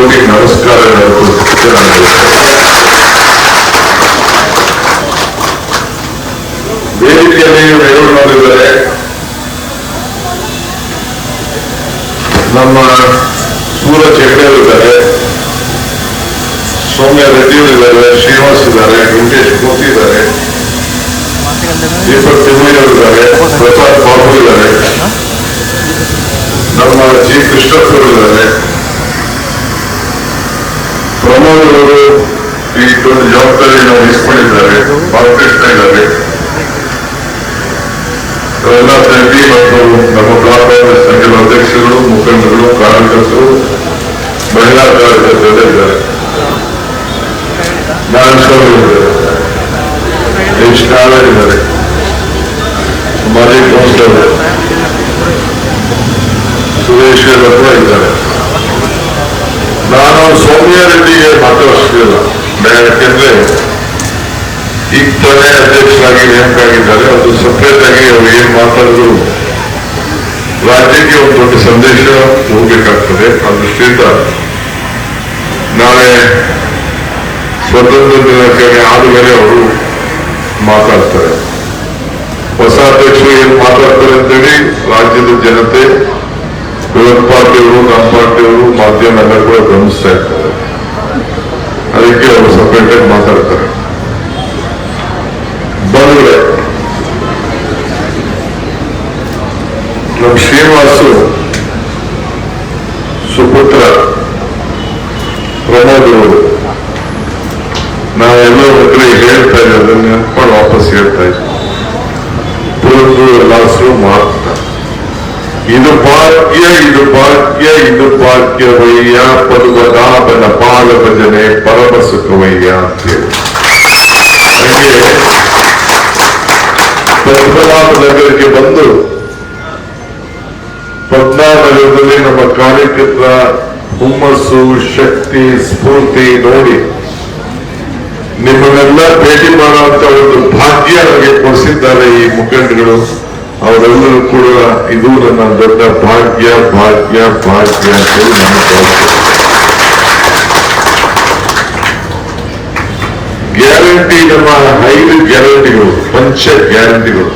ಕೋಟಿ ನಮಸ್ಕಾರಗಳು ವೇದಿಕೆಯಲ್ಲಿ ನೆರವಿನವರಿದ್ದಾರೆ ನಮ್ಮ ಸೂರಜ್ ಹೆಗ್ಡೆಯವರಿದ್ದಾರೆ ಸೌಮ್ಯ ರೆಡ್ಡಿ ಇದ್ದಾರೆ ಶ್ರೀನಿವಾಸ್ ಇದ್ದಾರೆ ವೆಂಕಟೇಶ್ ಮೂರ್ತಿ ಇದ್ದಾರೆ ದೀಪಕ್ ತಿಮ್ಮಯ್ಯ ಇದ್ದಾರೆ ಪ್ರಸಾದ್ ಬಾಬು ಇದ್ದಾರೆ ನಮ್ಮ ಜಿ ಕೃಷ್ಣಪ್ಪ ಇದ್ದಾರೆ ಪ್ರಮೋದ್ ಈ ಒಂದು ಜವಾಬ್ದಾರಿಯನ್ನು ವಹಿಸಿಕೊಂಡಿದ್ದಾರೆ. ಭಾಗವಹಿಸ್ತಾ ಇದ್ದಾರೆ. ಎಲ್ಲ ತಂಡಿ ಮತ್ತು ನಮ್ಮ ಬ್ಲಾಕ್ ಕಾಂಗ್ರೆಸ್ ಸಂಘದ ಅಧ್ಯಕ್ಷರು, ಮುಖಂಡರು, ಕಾರ್ಯಕರ್ತರು, ಮಹಿಳಾ ಕಾರ್ಯಕರ್ತರು ಇದ್ದಾರೆ. ಇದ್ದಾರೆ ಮಾಜಿ ಕೌನ್ಸಿಲರ್ ಸುರೇಶ್ ಇದ್ದಾರೆ. ನಾನು ಸೋನಿಯಾ ರೆಡ್ಡಿಗೆ ಮಾತಾಡಿಸ್ತಿಲ್ಲ ಯಾಕೆಂದ್ರೆ ಈಗ ತಾನೇ ಅಧ್ಯಕ್ಷರಾಗಿ ನೇಮಕ ಆಗಿದ್ದಾರೆ ಅದು ಸಪ್ರೇಟ್ ಆಗಿ ಅವ್ರು ಏನ್ ಮಾತಾಡಿದ್ರು ರಾಜ್ಯಕ್ಕೆ ಒಂದು ದೊಡ್ಡ ಸಂದೇಶ ಹೋಗ್ಬೇಕಾಗ್ತದೆ. ಆ ದೃಷ್ಟಿಯಿಂದ ನಾಳೆ ಸ್ವತಂತ್ರ ದಿನಾಚರಣೆ ಆದಮೇಲೆ ಅವರು ಮಾತಾಡ್ತಾರೆ. ಹೊಸ ಅಧ್ಯಕ್ಷರು ಏನ್ ಮಾತಾಡ್ತಾರೆ ಅಂತೇಳಿ ರಾಜ್ಯದ ಜನತೆ ಪಾರ್ಟಿಯವರು ನಮ್ಮ ಪಾರ್ಟಿಯವರು ಮಾಧ್ಯಮ ಎಲ್ಲ ಕೂಡ ಗಮನಿಸ್ತಾ ಇರ್ತಾರೆ ಅದಕ್ಕೆ ಅವರು ಸಪರೇಟ್ ಆಗಿ ಮಾತಾಡ್ತಾರೆ. ಬಂದ್ರೆ, ನಮ್ಮ ಶ್ರೀನಿವಾಸು, ಸುಪುತ್ರ, ಪ್ರಮೋದ್ ಅವರು ನಾವೆಲ್ಲೋ ಹತ್ರ ಹೇಳ್ತಾ ಇದ್ದೀವಿ ಅದನ್ನ ನೆನ್ಕೊಂಡು ವಾಪಸ್ ಹೇಳ್ತಾ ಇದ್ವಿ ಪುರಂದು ಎಲ್ಲಾಸರು ಮಾಡ್ತಾರೆ ಇದು ಭಾಗ್ಯ ಇದು ಭಾಗ್ಯ ಇದು ಭಾಗ್ಯವಯ್ಯ ಪದುವದಾಪನ ಪಾದ ಭಜನೆ ಪರಮ ಸುಖವಯ್ಯ ಅಂತೇಳಿ ಪದ್ಮನಾಭ ನಗರಕ್ಕೆ ಬಂದು ಪದ್ಮನಾಭ ನಗರದಲ್ಲಿ ನಮ್ಮ ಕಾರ್ಯಕರ್ತರ ಹುಮ್ಮಸ್ಸು ಶಕ್ತಿ ಸ್ಫೂರ್ತಿ ನೋಡಿ ನಿಮ್ಮನ್ನೆಲ್ಲ ಭೇಟಿ ಮಾಡುವಂತ ಒಂದು ಭಾಗ್ಯ ನನಗೆ ಕೊಡಿಸಿದ್ದಾರೆ ಈ ಮುಖಂಡಗಳು ಅವರೆಲ್ಲರೂ ಕೂಡ ಇದು ನನ್ನ ದೊಡ್ಡ ಭಾಗ್ಯ ಭಾಗ್ಯ ಭಾಗ್ಯ ಅಂತ ಹೇಳಿ ನಾನು ಭಾವಿಸ್ತೇನೆ. ಗ್ಯಾರಂಟಿ ನಮ್ಮ ಐದು ಗ್ಯಾರಂಟಿಗಳು, ಪಂಚ ಗ್ಯಾರಂಟಿಗಳು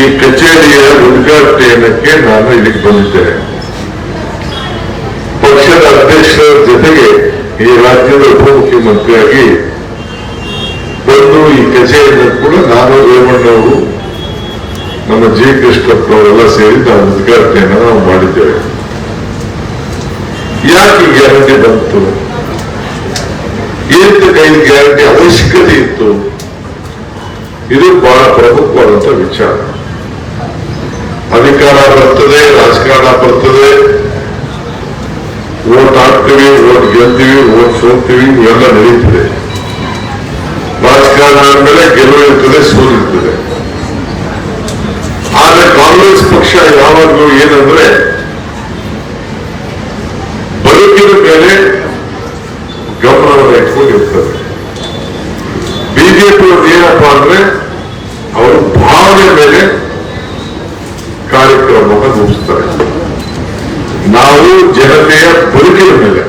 ಈ ಕಚೇರಿಯ ಉದ್ಘಾಟನೆಯಕ್ಕೆ ನಾನು ಇಲ್ಲಿಗೆ ಬಂದಿದ್ದೇನೆ ಪಕ್ಷದ ಅಧ್ಯಕ್ಷರ ಜೊತೆಗೆ ಈ ರಾಜ್ಯದ ಉಪಮುಖ್ಯಮಂತ್ರಿಯಾಗಿ ಬಂದು ಈ ಕಚೇರಿಯನ್ನು ಕೂಡ ನಾನು ರೇವಣ್ಣವರು ನಮ್ಮ ಜಿ ಕೃಷ್ಣಪ್ಪನವರೆಲ್ಲ ಸೇರಿ ನಾವು ಉದ್ಘಾಟನೆಯನ್ನು ನಾವು ಮಾಡಿದ್ದೇವೆ. ಯಾಕೆ ಗ್ಯಾರಂಟಿ ಬಂತು? ಏನು ಕೈ ಗ್ಯಾರಂಟಿ ಅವಶ್ಯಕತೆ ಇತ್ತು? ಇದು ಬಹಳ ಪ್ರಮುಖವಾದಂತ ವಿಚಾರ. ಅಧಿಕಾರ ಬರ್ತದೆ, ರಾಜಕಾರಣ ಬರ್ತದೆ. ಓಟ್ ಹಾಕ್ತೀವಿ, ಓಟ್ ಗೆಲ್ತೀವಿ, ಓಟ್ ಸೋಲ್ತೀವಿ, ಇವೆಲ್ಲ ನಡೀತದೆ. ರಾಜಕಾರಣ ಆದ್ಮೇಲೆ ಗೆಲುವು ಇರ್ತದೆ, ಸೋಲು ಇರ್ತದೆ. ಆದ್ರೆ ಕಾಂಗ್ರೆಸ್ ಪಕ್ಷ ಯಾವಾಗಲೂ ಏನಂದ್ರೆ, ಬದುಕಿನ ಮೇಲೆ ಗಮನವನ್ನು ಇಟ್ಕೊಂಡಿರ್ತದೆ. ಬಿಜೆಪಿ ಏನಪ್ಪಾ ಅಂದ್ರೆ, ಅವರು ಭಾವನೆ ಮೇಲೆ ಕಾರ್ಯಕ್ರಮವನ್ನು ರೂಪಿಸ್ತಾರೆ. ನಾವು ಜನತೆಯ ಬದುಕಿನ ಮೇಲೆ,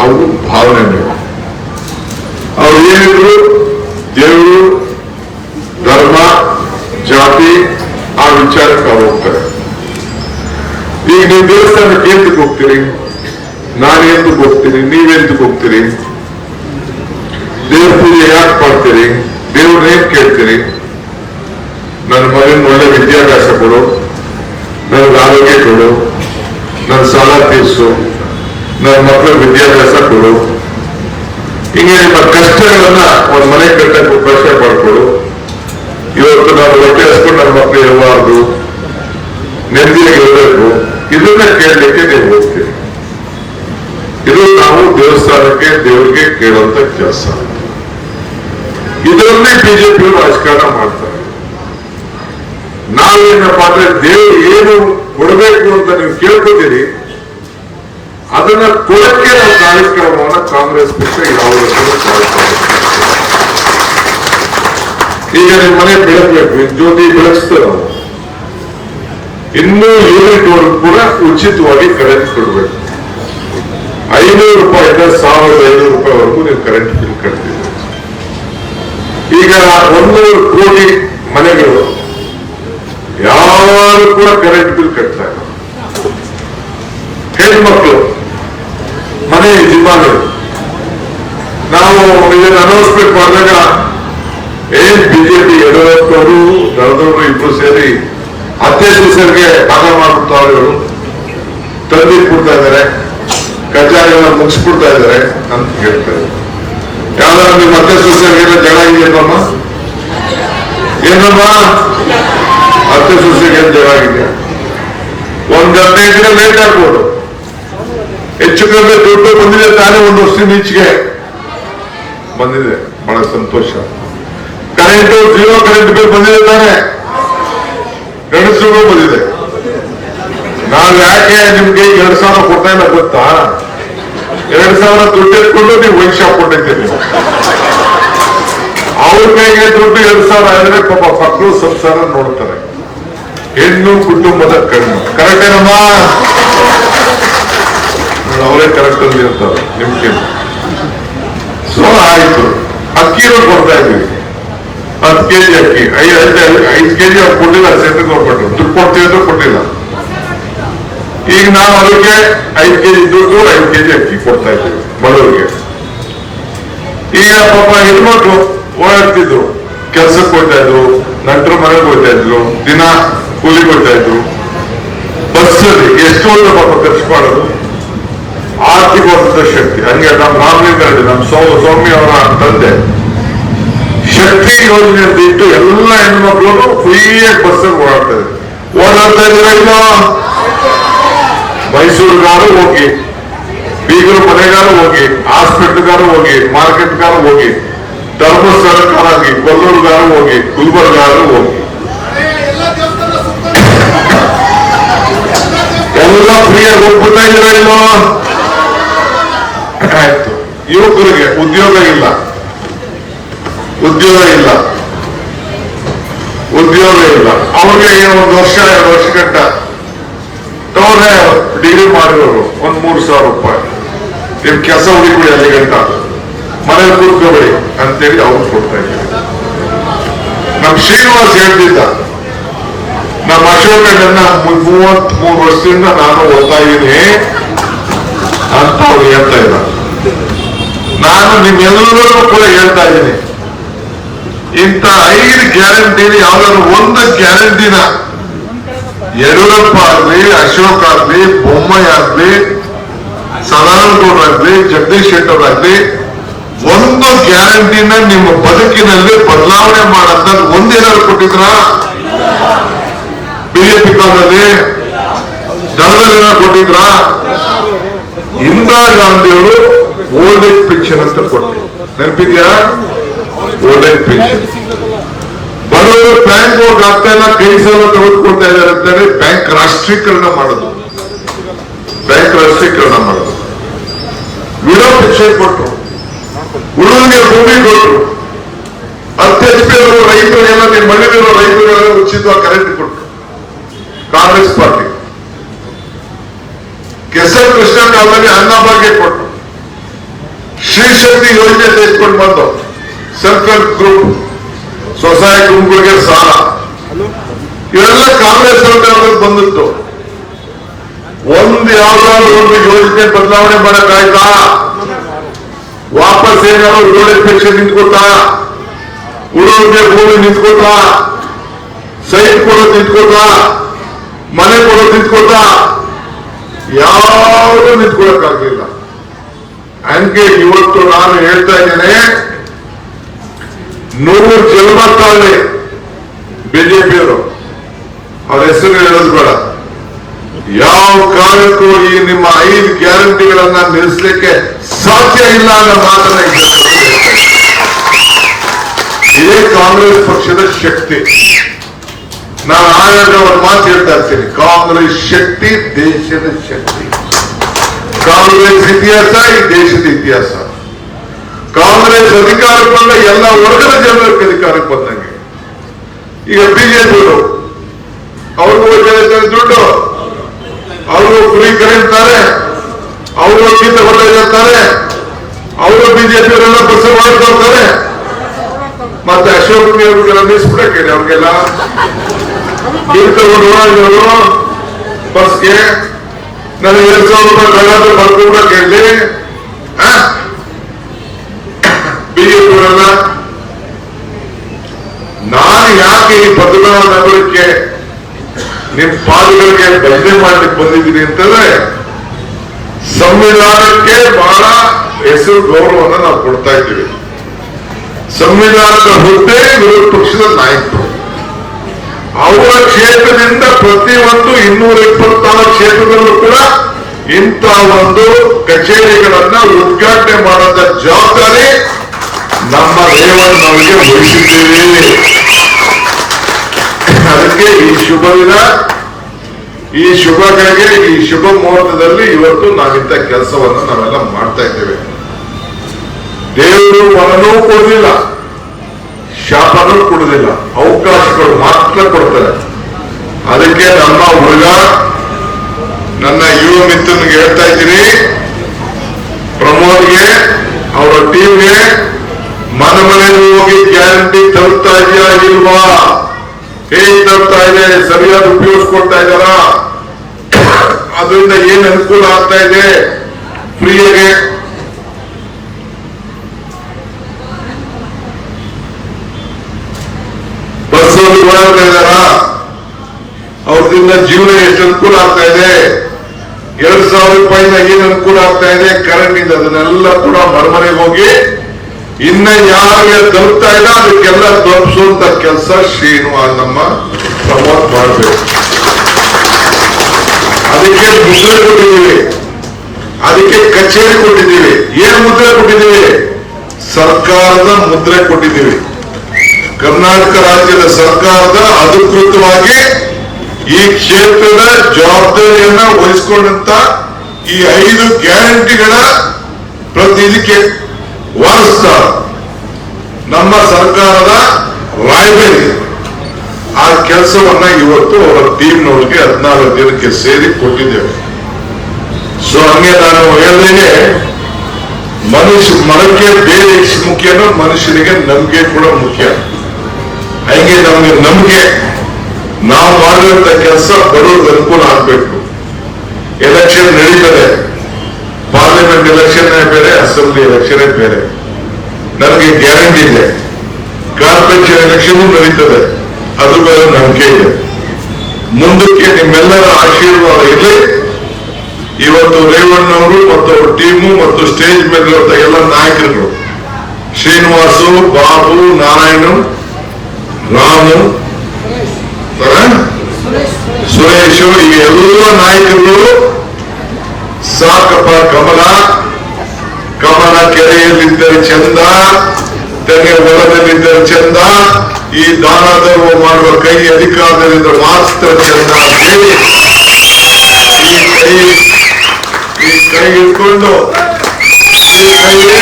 ಅವರು ಭಾವನೆ ಮೇಲೆ. ಅವ್ರು ಏನಿದ್ರು ದೇವರು, ಧರ್ಮ, ಜಾತಿ, ಆ ವಿಚಾರಕ್ಕೆ ಹೋಗ್ತಾರೆ. ಈಗ ನೀವು ದೇವಸ್ಥಾನಕ್ಕೆ ಎಂತಕ್ಕೆ ಹೋಗ್ತೀರಿ? ನಾನು ಎಂತಕ್ಕೆ ಹೋಗ್ತೀನಿ? ನೀವೆಂತಕ್ಕೆ ಹೋಗ್ತೀರಿ? ದೇವ್ರ ಪೂಜೆ ಯಾಕೆ ಮಾಡ್ತೀರಿ? ದೇವ್ರನ್ನ ಏನ್ ಕೇಳ್ತೀರಿ? ನನ್ನ ಮಗನ ಒಳ್ಳೆ ವಿದ್ಯಾಭ್ಯಾಸ ಕೊಡು. ನನಗೆ ಆರೋಗ್ಯ ಕೊಡು. ನನ್ನ ಸಾಲ ತೀರಿಸು. ನನ್ನ ಮಕ್ಕಳ ವಿದ್ಯಾಭ್ಯಾಸ ಕೊಡು. ಹಿಂಗೆ ನಿಮ್ಮ ಕಷ್ಟಗಳನ್ನ ಒಂದು ಮನೆ ಕಟ್ಟಕ್ಕೆ ಕಷ್ಟ ಮಾಡಿಕೊಡು. ಇವತ್ತು ನಾವು ಹೊಟ್ಟೆ ಹಸ್ಕೊಂಡು ನನ್ನ ಮಕ್ಕಳು ಇರಬಾರ್ದು. ನೆಮ್ಮದಿಯಾಗಿ ಇರಬೇಕು. ಇದನ್ನ ಕೇಳಲಿಕ್ಕೆ ನೀವು ಹೋಗ್ತೀರಿ. ಇದು ನಾವು ದೇವಸ್ಥಾನಕ್ಕೆ ದೇವರಿಗೆ ಕೇಳುವಂತ ಕೆಲಸ. ಇದರಲ್ಲಿ ಬಿಜೆಪಿ ರಾಜಕಾರಣ ಮಾಡ್ತಾರೆ. ನಾವೇನಪ್ಪ ಅಂದ್ರೆ ದೇವರು ಏನು ಕೊಡಬೇಕು ಅಂತ ನೀವು ಕೇಳ್ಕೊತೀರಿ, ಅದನ್ನ ಕೊಡಕ್ಕೆ ನಾವು ಕಾರ್ಯಕ್ರಮವನ್ನ ಕಾಂಗ್ರೆಸ್ ಪಕ್ಷ ಮಾಡ್ತಾರೆ. ಈಗ ನಿಮ್ಮ ಮನೆ ಬೆಳಗ್ಬೇಕು ಜ್ಯೋತಿ ಬೆಳಗಿಸ್ತೇವೆ ನಾವು ಇನ್ನೂ ಯೂನಿಟ್ ವರ್ಗ ಕೂಡ ಉಚಿತವಾಗಿ ಕರೆಂಟ್ ಕೊಡಬೇಕು. ಸಾವಿರದ ಐನೂರು ರೂಪಾಯಿವರೆಗೂ ನೀವು ಕರೆಂಟ್ ಬಿಲ್ ಕಟ್ತೀವಿ ಈಗ ಒಂದು ಕೋಟಿ ಮನೆಗಳು ಯಾರು ಕೂಡ ಕರೆಂಟ್ ಬಿಲ್ ಕಟ್ತಾ ಇಲ್ಲ. ಹೆಣ್ಮಕ್ಳು, ಮನೆ ಯಜಮಾನರು, ನಾವು ಇದನ್ನ ಅನೌನ್ಸ್ಮೆಂಟ್ ಮಾಡಿದಾಗ ಏನ್ ಬಿಜೆಪಿ ಯಡಿಯೂರಪ್ಪನವರು ದಳದವರು ಇಬ್ರು ಸೇರಿ ಅತ್ತೆ ಸೊಸೆಯರಿಗೆ ಭಾಗ ಇವರು. ತಂದಿ ಕೊಡ್ತಾ ಇದಾರೆ ಕಜಾರಿಗಳನ್ನ ಮುಗಿಸ್ಬಿಡ್ತಾ ಇದಾರೆ ಅಂತ ಹೇಳ್ತಾರೆ ಯಾವ್ದಾದ್ರು ನಿಮ್ಮ ಅತ್ತೆ ಸೊಸೆಯರಿಗೆಲ್ಲ ಜಗಳ ಇದೆಯಲ್ಲಮ್ಮ ಏನಮ್ಮ ಅತ್ತೆ ಸೊಸೆಗೆ ಒಂದು ಇದೆಯಾ? ಒಂದ್ ಹದಿನೈದು ದಿನ ಲೇಟ್ ಆಗ್ಬೋದು. ಹೆಚ್ಚು ಕಡಿಮೆ ದುಡ್ಡು ಬಂದಿದೆ ತಾನೇ ಒಂದು ವರ್ಷದ ಈಚೆಗೆ. ಬಂದಿದೆ. ಬಹಳ ಸಂತೋಷ. ಕರೆಂಟ್ ಜೀರೋ ಕರೆಂಟ್ ಬಿಲ್ ಬಂದಿದೆ ತಾನೆ. ಗಣಸರಿಗೂ ಬಂದಿದೆ ನಾವ್ ಯಾಕೆ ನಿಮ್ಗೆ ಎರಡ್ ಸಾವಿರ ಕೊಡ್ತಾ ಗೊತ್ತಾ? ಎರಡ್ ಸಾವಿರ ದುಡ್ಡು ಎತ್ಕೊಂಡು ನೀವು ವೈನ್ ಶಾಪ್ ಕೊಟ್ಟಿದ್ದೀರಿ ಅವ್ರ ಕೈಗೆ ದುಡ್ಡು ಎರಡ್ ಸಾವಿರ ಆದ್ರೆ ಪಾಪ ಮಕ್ಕಳು ಸಂಸಾರ ನೋಡ್ತಾರೆ. ಹೆಣ್ಣು ಕುಟುಂಬದ ಕಣ್ಣು ಕರೆಕ್ಟ್ ಏನಮ್ಮ? ಅವರೇ ಕರೆಕ್ಟ್ ಅಲ್ಲಿ ಇರ್ತಾರೆ, ನಿಮ್ಗೆ. ಸೊ ಆಯ್ತು. ಅಕ್ಕಿರೋ ಕೊಡ್ತಾ ಇದ್ವಿ ಹತ್ತು ಕೆಜಿ ಅಕ್ಕಿ. ಐದು ಐದು ಐದು ಕೆಜಿ ಅವ್ರು ಕೊಟ್ಟಿಲ್ಲ ಸೆಂಟ್ರಲ್ ಗೌರ್ಮೆಂಟ್ ದುಡ್ಡು ಕೊಡ್ತೀವಿ ಅಂತ ಕೊಟ್ಟಿಲ್ಲ. ಈಗ ನಾವು ಅದಕ್ಕೆ ಐದು ಕೆಜಿ ದುಡ್ಡು, ಐದು ಕೆಜಿ ಅಕ್ಕಿ ಕೊಡ್ತಾ ಇದ್ದೀವಿ, ಬಡವರಿಗೆ. ಈಗ ಪಾಪ ಹೆಣ್ಮಕ್ಳು ಓಡಾಡ್ತಿದ್ರು, ಕೆಲ್ಸಕ್ಕೆ ಹೋಗ್ತಾ ಇದ್ರು ನಂತರ ಮನೆಗೆ ಹೋಗ್ತಾ ಇದ್ರು, ದಿನ ಕೂಲಿ ಹೋಗ್ತಾ ಇದ್ರು. ಬಸ್ಸಲ್ಲಿ ಎಷ್ಟು ಒಳ್ಳೆ ಪಾಪ ಖರ್ಚು ಮಾಡೋದು? ಆರ್ಥಿಕವಾದಂತ ಶಕ್ತಿ. ಹಂಗೆ ನಮ್ಮ ರಾಮಲಿಂಗ ರೆಡ್ಡಿ ನಮ್ಮ ಸೌಮ್ಯ ಅವರ ತಂದೆ. ಶಕ್ತಿ ಯೋಜನೆ ಅಂತ ಇಟ್ಟು ಎಲ್ಲ ಹೆಣ್ಮಕ್ಳು ಫ್ರೀಯಾಗಿ ಬಸ್ಸಲ್ಲಿ ಓಡಾಡ್ತಾರೆ ಓಡಾಡ್ತಾ ಇದ್ರೆ ಮೈಸೂರಿಗಾರು ಹೋಗಿ, ಬೀಗರು ಮನೆಗಾರು ಹೋಗಿ, ಹಾಸ್ಪಿಟಲ್ಗಾರು ಹೋಗಿ, ಮಾರ್ಕೆಟ್ಗಾರು ಹೋಗಿ, ಧರ್ಮಸ್ಥಳಕ್ಕಾಗಿ ಕೊಲ್ಲೂರುಗಾರು ಹೋಗಿ, ಗುಲ್ಬರ್ಗಾರು ಹೋಗಿ. ಎಲ್ಲ ಫ್ರೀಯಾಗಿ ಹೋಗ್ಬಿಡ್ತಾ ಇದ್ರೆ ಇಲ್ವೋ? ಆಯ್ತು. ಯುವಕರಿಗೆ ಉದ್ಯೋಗ ಇಲ್ಲ. ಉದ್ಯೋಗ ಇಲ್ಲ. ಉದ್ಯೋಗ ಇಲ್ಲ. ಅವ್ರಿಗೆ ಏನು ಒಂದು ವರ್ಷ, ಎರಡು ವರ್ಷ ಗಂಟ. ಡಿಗ್ರಿ ಮಾಡಿರೋರು ಒಂದ್ ಮೂರು ಸಾವಿರ ರೂಪಾಯಿ. ನಿಮ್ ಕೆಲಸ ಹುಡುಕಿಬಿಡಿ ಅಲ್ಲಿ ಗಂಟ. ಮನೇಲಿ ಕೂತ್ಕೋಬೇಡಿ ಅಂತೇಳಿ ಅವ್ರು ಕೊಡ್ತಾ ಇದ್ದಾರೆ. ನಮ್ ಶ್ರೀನಿವಾಸ್ ಹೇಳ್ತಿದ್ದ, ನಮ್ಮ ಅಶೋಕಣ್ಣನ್ನ ಮೂವತ್ ಮೂರು ವರ್ಷದಿಂದ ನಾನು ಓದ್ತಾ ಇದ್ದೀನಿ ಅಂತ ಅವ್ರು ಹೇಳ್ತಾ ಇಲ್ಲ ನಾನು ನಿಮ್ಮೆಲ್ಲರಿಗೂ ಕೂಡ ಹೇಳ್ತಾ ಇದ್ದೀನಿ. ಇಂಥ ಐದು ಗ್ಯಾರಂಟಿ ಯಾವ್ದಾದ್ರು ಒಂದು ಗ್ಯಾರಂಟಿನ ಯಡಿಯೂರಪ್ಪ ಆಗ್ಲಿ, ಅಶೋಕ್ ಆಗ್ಲಿ, ಬೊಮ್ಮಾಯಿ ಆಗ್ಲಿ, ಸದಾನಂದಗೌಡ ಆಗ್ಲಿ, ಜಗದೀಶ್ ಶೆಟ್ಟರ್ ಆಗ್ಲಿ, ಒಂದು ಗ್ಯಾರಂಟಿನ ನಿಮ್ಮ ಬದುಕಿನಲ್ಲಿ ಬದಲಾವಣೆ ಮಾಡಂತ ಒಂದೇನಾದ್ರು ಕೊಟ್ಟಿದ್ರ? ಬಿಜೆಪಿ ಕಾಲದಲ್ಲಿ ದಳದಲ್ಲಿ ಕೊಟ್ಟಿದ್ರ? ಇಂದಿರಾ ಗಾಂಧಿಯವರು ಓಲ್ಡ್ ಏಜ್ ಪೆನ್ಷನ್ ಅಂತ ಕೊಟ್ಟರು ನೆನಪಿದ್ಯಾ? ಪೆನ್ಷನ್ ಬಡವರು ಬ್ಯಾಂಕ್ ಹೋಗಿ ಆಗ್ತಾ ಕೈ ಸಾಲ ತೆಗೆದುಕೊಳ್ತಾ ಇದ್ದಾರೆ ಅಂತೇಳಿ ಬ್ಯಾಂಕ್ ರಾಷ್ಟ್ರೀಕರಣ ಮಾಡೋದು. ಬ್ಯಾಂಕ್ ರಾಷ್ಟ್ರೀಕರಣ ಮಾಡೋದು. ವಿಡೋ ಶಿಕ್ಷೆ ಕೊಟ್ಟರು ಉಳುವಿಗೆ ಭೂಮಿ ಕೊಟ್ಟರು ಅವರು ರೈತರಿಗೆಲ್ಲ ನಿಮ್ಮ ಮನೆಯಲ್ಲಿರೋ ರೈತರಿಗೆಲ್ಲ ಉಚಿತವಾಗಿ ಕರೆಂಟ್ ಕೊಟ್ಟರು ಕಾಂಗ್ರೆಸ್ ಪಾರ್ಟಿ. ಕೆಸರ್ ಕೃಷ್ಣ ಕಾಲದಲ್ಲಿ ಅನ್ನಭಾಗ್ಯ ಕೊಟ್ಟರು ಶ್ರೀ ಶಕ್ತಿ ಯೋಜನೆ ತೆಗೆದುಕೊಂಡು ಬಂದು. ಸೆಲ್ಫ್ ಹೆಲ್ಪ್ ಗ್ರೂಪ್ ಸ್ವಸಹಾಯ ಗುಂಪುಗಳಿಗೆ ಸಾಲ. ಇವೆಲ್ಲ ಕಾಂಗ್ರೆಸ್ ಸರ್ಕಾರದಲ್ಲಿ ಬಂದಿತ್ತು ಒಂದು ಯಾವ್ದಾದ್ರು ಒಂದು ಯೋಜನೆ ಬದಲಾವಣೆ ಮಾಡಕ್ಕಾಯ್ತಾ ವಾಪಸ್ ಏನಾದ್ರು ರೋಡ್ ಪೆನ್ಷನ್ ನಿಂತ್ಕೊತಾ ಉಳೋರಿಗೆ ಭೂಮಿ ನಿಂತ್ಕೊತಾ ಸೈಟ್ ಕೊಡೋದು ನಿಂತ್ಕೊತಾ ಮನೆ ಕೊಡೋದು ನಿಂತ್ಕೊತಾ ಯಾವುದು ನಿಂತ್ಕೊಳಕ್ಕಾಗಲಿಲ್ಲ ಹಂಗೆ ಇವತ್ತು ನಾನು ಹೇಳ್ತಾ ಇದ್ದೇನೆ ನೂರು ಜನ್ಮ ಬಿಜೆಪಿ ಬಿಜೆಪಿಯವರು ಅವ್ರ ಹೆಸರು ಹೇಳೋದು ಬೇಡ. ಯಾವ ಕಾರಣಕ್ಕೂ ಈ ನಿಮ್ಮ ಐದು ಗ್ಯಾರಂಟಿಗಳನ್ನ ನಿಲ್ಲಿಸಲಿಕ್ಕೆ ಸಾಧ್ಯ ಇಲ್ಲ ಅನ್ನೋ ಮಾತನ್ನ ಇದೇ ಕಾಂಗ್ರೆಸ್ ಪಕ್ಷದ ಶಕ್ತಿ. ನಾನು ಆಗಾಗ ಒಂದು ಮಾತು ಹೇಳ್ತಾ ಇರ್ತೀನಿ. ಕಾಂಗ್ರೆಸ್ ಶಕ್ತಿ ದೇಶದ ಶಕ್ತಿ. ಕಾಂಗ್ರೆಸ್ ಇತಿಹಾಸ ಈ ದೇಶದ ಇತಿಹಾಸ. ಕಾಂಗ್ರೆಸ್ ಅಧಿಕಾರಕ್ಕೆ ಬಂದ ಎಲ್ಲ ವರ್ಗದ ಜನರಿಗೆ ಅಧಿಕಾರಕ್ಕೆ ಬಂದಂಗೆ. ಈಗ ಬಿಜೆಪಿಯವರು ಅವ್ರಿಗೂ ಹೇಳ್ತಾರೆ ದುಡ್ಡು ಅವರು ಫ್ರೀ ಕರೀತಾರೆ ತಾರೆ ಅವರು ಗೀತ ಅವರು ಬಿಜೆಪಿ ಅವರೆಲ್ಲ ಬಸ್ ಮಾಡ್ಕೊಳ್ತಾರೆ. ಮತ್ತೆ ಅಶೋಕ್ ಅವ್ರಿಗೆಲ್ಲ ನಿಲ್ಸ್ಬಿಡಕ್ಕೆ ಅವ್ರಿಗೆಲ್ಲ. ಗೀತ ಹೋಗಿದ್ರು ಬಸ್ಗೆ, ನನಗೆ ಎರಡ್ ಸಾವಿರ ರೂಪಾಯಿ ಬರ್ಕೊಂಡ್ಬಿಡಕ್ಕೆ ಹೇಳಿ. ಬಿಜೆಪಿ ಅವರೆಲ್ಲ ನಾನು ಯಾಕೆ ಈ ಬದಲಾವಣೆ ನಗರಕ್ಕೆ ನಿಮ್ ಪಾದಗಳಿಗೆ ಬಂದೆ ಮಾಡಲಿಕ್ಕೆ ಬಂದಿದ್ದೀನಿ ಅಂತಂದ್ರೆ, ಸಂವಿಧಾನಕ್ಕೆ ಬಹಳ ಹೆಸರು ಗೌರವವನ್ನು ನಾವು ಕೊಡ್ತಾ ಇದ್ದೀವಿ. ಸಂವಿಧಾನದ ಹುದ್ದೆ ವಿರೋಧ ಪಕ್ಷದ ನಾಯಕರು. ಅವರ ಕ್ಷೇತ್ರದಿಂದ ಪ್ರತಿಯೊಂದು ಇನ್ನೂರ ಇಪ್ಪತ್ನಾಲ್ಕು ಕ್ಷೇತ್ರದಲ್ಲೂ ಕೂಡ ಇಂಥ ಒಂದು ಕಚೇರಿಗಳನ್ನ ಉದ್ಘಾಟನೆ ಮಾಡದ ಜವಾಬ್ದಾರಿ ನಮ್ಮ ರೇವಣ್ಣವರಿಗೆ ವಹಿಸಿದ್ದೀವಿ ಅದಕ್ಕೆ ಈ ಶುಭ ದಿನ, ಈ ಶುಭ ಕಡೆಗೆ ಈ ಶುಭ ಮುಹೂರ್ತದಲ್ಲಿ ಇವತ್ತು ನಾವಿಂತ ಕೆಲಸವನ್ನು ನಾವೆಲ್ಲ ಮಾಡ್ತಾ ಇದ್ದೇವೆ. ದೇವರು ಮನನೂ ಕೊಡಲಿಲ್ಲ ಶಾಪನೂ ಕೊಡುದಿಲ್ಲ, ಅವಕಾಶಗಳು ಮಾತ್ರ ಕೊಡ್ತಾರೆ. ಅದಕ್ಕೆ ನಮ್ಮ ಹುಡುಗ, ನನ್ನ ಯುವ ಮಿತ್ರನಿಗೆ ಹೇಳ್ತಾ ಇದ್ದೀನಿ, ಪ್ರಮೋದ್ಗೆ, ಅವರ ಟೀಮ್ಗೆ ಮನೆಗೆ ಹೋಗಿ ಗ್ಯಾರಂಟಿ ತರುತ್ತಾ ಇದೆಯಾ ಇಲ್ವಾ? ಹೇಗೆ ತರ್ತಾ ಇದೆ? ಸರಿಯಾದ ಉಪಯೋಗಿಸ್ಕೊಳ್ತಾ ಇದ್ದಾರಾ? ಅದರಿಂದ ಏನ್ ಅನುಕೂಲ ಆಗ್ತಾ ಇದೆ? ಫ್ರೀಯಾಗೆ ಬಸ್ ಓಡಾಡ್ತಾ ಇದಾರ ಅವ್ರದಿಂದ ಜೀವನ ಎಷ್ಟು ಅನುಕೂಲ ಆಗ್ತಾ ಇದೆ? ಎರಡ್ ಸಾವಿರ ರೂಪಾಯಿಂದ ಏನ್ ಅನುಕೂಲ ಆಗ್ತಾ ಇದೆ? ಕರೆಂಟ್ ಇಂದ ಅದನ್ನೆಲ್ಲ ಕೂಡ ಮರಮನೆಗೆ ಹೋಗಿ ಇನ್ನ ಯಾರಿಗೆ ತಲುಪ್ತಾ ಇಲ್ಲ, ಅದಕ್ಕೆಲ್ಲ ತಲುಪಿಸುವಂತ ಕೆಲಸ ಶ್ರೀನಿವಾಸ ನಮ್ಮ ಪ್ರಮೋಟ್ ಮಾಡಬೇಕು. ಅದಕ್ಕೆ ಮುದ್ರೆ ಕೊಟ್ಟಿದ್ದೀವಿ. ಅದಕ್ಕೆ ಕಚೇರಿ ಕೊಟ್ಟಿದ್ದೀವಿ. ಏನ್ ಮುದ್ರೆ ಕೊಟ್ಟಿದ್ದೀವಿ? ಸರ್ಕಾರದ ಮುದ್ರೆ ಕೊಟ್ಟಿದ್ದೀವಿ. ಕರ್ನಾಟಕ ರಾಜ್ಯದ ಸರ್ಕಾರದ ಅಧಿಕೃತವಾಗಿ ಈ ಕ್ಷೇತ್ರದ ಜವಾಬ್ದಾರಿಯನ್ನ ವಹಿಸಿಕೊಂಡಂತ ಈ ಐದು ಗ್ಯಾರಂಟಿಗಳ ಪ್ರತಿ ಇದಕ್ಕೆ ವಾರಸ್ದಾರ ನಮ್ಮ ಸರ್ಕಾರದ ರಾಯಬೇರಿ ಆ ಕೆಲಸವನ್ನ ಇವತ್ತು ಅವರ ಟೀಮ್ನವ್ರಿಗೆ ಹದಿನಾಲ್ಕು ದಿನಕ್ಕೆ ಸೇರಿ ಕೊಟ್ಟಿದ್ದೇವೆ. ಸೊ ಹಂಗೆ ನಾನು ಹೇಳಿದ್ರೆ ಮನುಷ್ಯ ಮರಕ್ಕೆ ಬೇರೆ ಮುಖ್ಯನೋ ಮನುಷ್ಯನಿಗೆ ನಂಬಿಕೆ ಕೂಡ ಮುಖ್ಯ. ಹಂಗೆ ನಮಗೆ ನಂಬಿಕೆ ನಾವು ಮಾಡಿರುವಂತ ಕೆಲಸ ಬರೋದು ಅನುಕೂಲ ಆಗ್ಬೇಕು. ಎಲೆಕ್ಷನ್ ನಡೀತದೆ. ಪಾರ್ಲಿಮೆಂಟ್ ಎಲೆಕ್ಷನ್ ಬೇರೆ, ಅಸೆಂಬ್ಲಿ ಎಲೆಕ್ಷನ್ ಬೇರೆ. ನನಗೆ ಗ್ಯಾರಂಟಿ ಇದೆ. ಕಾರ್ಪೊರೇಷನ್ ಎಲೆಕ್ಷನ್ ನಡೀತದೆ. ಅದ್ರ ಬೇರೆ ನಂಬಿಕೆ ಇದೆ. ಮುಂದಕ್ಕೆ ನಿಮ್ಮೆಲ್ಲರ ಆಶೀರ್ವಾದ ಇರಲಿ. ಇವತ್ತು ರೇವಣ್ಣವರು ಮತ್ತು ಅವ್ರ ಟೀಮು ಮತ್ತು ಸ್ಟೇಜ್ ಮೇಲೆ ಎಲ್ಲ ನಾಯಕರುಗಳು. ಶ್ರೀನಿವಾಸು, ಬಾಬು, ನಾರಾಯಣ, ರಾಮು ಸುರೇಶ್, ಈ ಎಲ್ಲ ನಾಯಕರು ಸಾಕಪ್ಪ ಕಮಲ. ಕಮಲ ಕೆರೆಯಲ್ಲಿದ್ದರೆ ಚಂದ ತೆಗೆ ಹೊಲದಲ್ಲಿದ್ದರೆ ಚಂದ, ಈ ದಾನ ಧರ್ಮ ಮಾಡುವ ಕೈ ಅಧಿಕಾರದಲ್ಲಿದ್ದರೆ ಮಾತ್ರ ಚಂದ ಹೇಳಿ ಈ ಕೈ ಈ ಕೈ ಇಟ್ಕೊಂಡು ಈ ಕೈಗೆ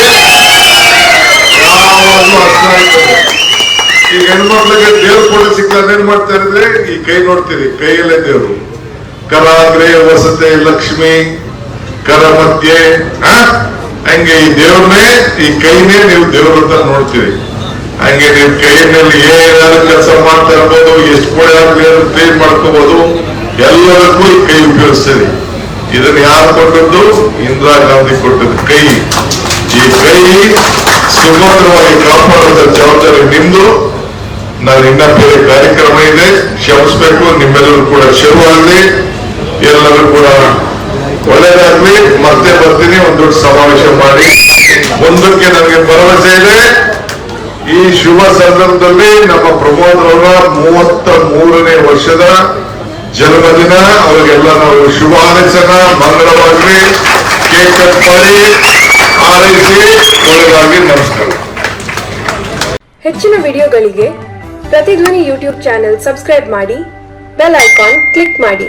ಈಗ ಹೆಣ್ಮಕ್ಳಿಗೆ ದೇವ್ರ ಫೋಟೋ ಸಿಗ್ತಾರೆ ಏನ್ ಮಾಡ್ತಾ ಇದ್ರೆ ಈ ಕೈ ನೋಡ್ತೀರಿ, ಕೈಯಲ್ಲೇ ದೇವ್ರು. ಕರಾಗ್ರೆ ವಸತೆ ಲಕ್ಷ್ಮಿ. ಕರ ಮಧ್ಯೆ ಆ? ಹಂಗೆ ಈ ದೇವ್ರನ್ನೇ ಈ ಕೈನೇ ನೀವು ದೇವ್ರ ಅಂತ ನೋಡ್ತೀರಿ. ಹಂಗೆ ನೀವು ಕೈಯಲ್ಲಿ ಏನಾದ್ರು ಕೆಲಸ ಮಾಡ್ತಾ ಇರ್ಬೋದು, ಎಷ್ಟು ಕೊಡೆ ಕ್ಲೀನ್ ಮಾಡ್ಕೋಬಹುದು ಎಲ್ಲದಕ್ಕೂ ಈ ಕೈ ಉಪಯೋಗಿಸ್ತೀರಿ. ಇದನ್ನ ಯಾರು ಕೊಟ್ಟದ್ದು? ಇಂದಿರಾ ಗಾಂಧಿ ಕೊಟ್ಟದ್ದು ಕೈ. ಈ ಕೈ ಸುಭದ್ರವಾಗಿ ಕಾಪಾಡುವಂತ ಜವಾಬ್ದಾರಿ ನಿಮ್ದು. ನಾನು ಇನ್ನ ಬೇರೆ ಕಾರ್ಯಕ್ರಮ ಇದೆ. ಕ್ಷಮಿಸ್ಬೇಕು, ನಿಮ್ಮೆಲ್ಲರೂ ಕೂಡ ಶುರುವಾಗಲಿ ಎಲ್ಲರೂ ಕೂಡ ಒಳ್ಳೇದಾಗ್ಲಿ ಮತ್ತೆ ಬರ್ತೀನಿ, ಒಂದು ದೊಡ್ಡ ಸಮಾವೇಶ ಮಾಡಿ. ಮುಂದಕ್ಕೆ ನನಗೆ ಭರವಸೆ ಇದೆ. ಈ ಶುಭ ಸಂದರ್ಭದಲ್ಲಿ ನಮ್ಮ ಪ್ರಮೋದ್ ಅವರ ಮೂವತ್ತ ಮೂರನೇ ವರ್ಷದ ಜನ್ಮದಿನ. ಅವರಿಗೆಲ್ಲ ನಾವು ಶುಭ ಹಾರೈಸೋಣ. ಮಂಗಳವಾಗಲಿ. ಕೇಕ್ ಕಟ್ ಮಾಡಿ, ಹಾರೈಸಿ ಒಳ್ಳೆದಾಗಿ ನಮಸ್ಕಾರ. ಹೆಚ್ಚಿನ ವಿಡಿಯೋಗಳಿಗೆ ಪ್ರತಿಧ್ವನಿ ಯೂಟ್ಯೂಬ್ ಚಾನೆಲ್ ಸಬ್ಸ್ಕ್ರೈಬ್ ಮಾಡಿ, ಬೆಲ್ ಐಕಾನ್ ಕ್ಲಿಕ್ ಮಾಡಿ.